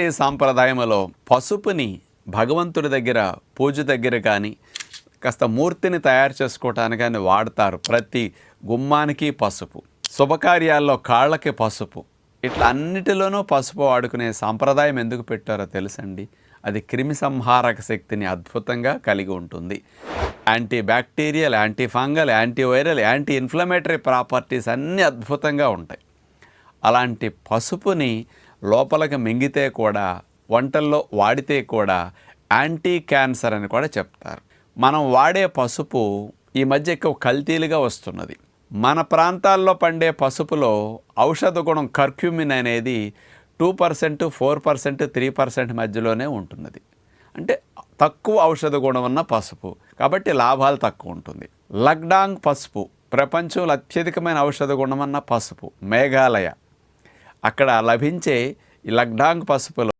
ఈ సాంప్రదాయంలో పసుపుని భగవంతుడి దగ్గర పూజ దగ్గర కానీ కాస్త మూర్తిని తయారు చేసుకోవటానికి కానీ వాడతారు ప్రతి గుమ్మానికి పసుపు. శుభకార్యాల్లో కాళ్ళకి పసుపు. ఇట్లా అన్నిటిలోనూ పసుపు వాడుకునే సాంప్రదాయం ఎందుకు పెట్టారో తెలుసండి? అది క్రిమి సంహారక శక్తిని అద్భుతంగా కలిగి ఉంటుంది. Anti bacterial anti fungal anti viral anti inflammatory properties అన్నీ అద్భుతంగా ఉంటాయి. అలాంటి పసుపుని లోపలికి మింగితే కూడా వంటల్లో వాడితే కూడా యాంటీ క్యాన్సర్ అని కూడా చెప్తారు. మనం వాడే పసుపు ఈ మధ్య ఎక్కువ కల్తీలుగా వస్తున్నది. మన ప్రాంతాల్లో పండే పసుపులో ఔషధ గుణం కర్క్యూమిన్ అనేది two percent four percent three percent మధ్యలోనే ఉంటున్నది. అంటే తక్కువ ఔషధ గుణం ఉన్న పసుపు. కాబట్టి లాభాలు తక్కువ ఉంటుంది. లక్డాంగ్ పసుపు ప్రపంచంలో అత్యధికమైన ఔషధ గుణం ఉన్న పసుపు మేఘాలయ. అక్కడ లభించే లగ్డాంగ్ లక్డాంగ్ పసుపులో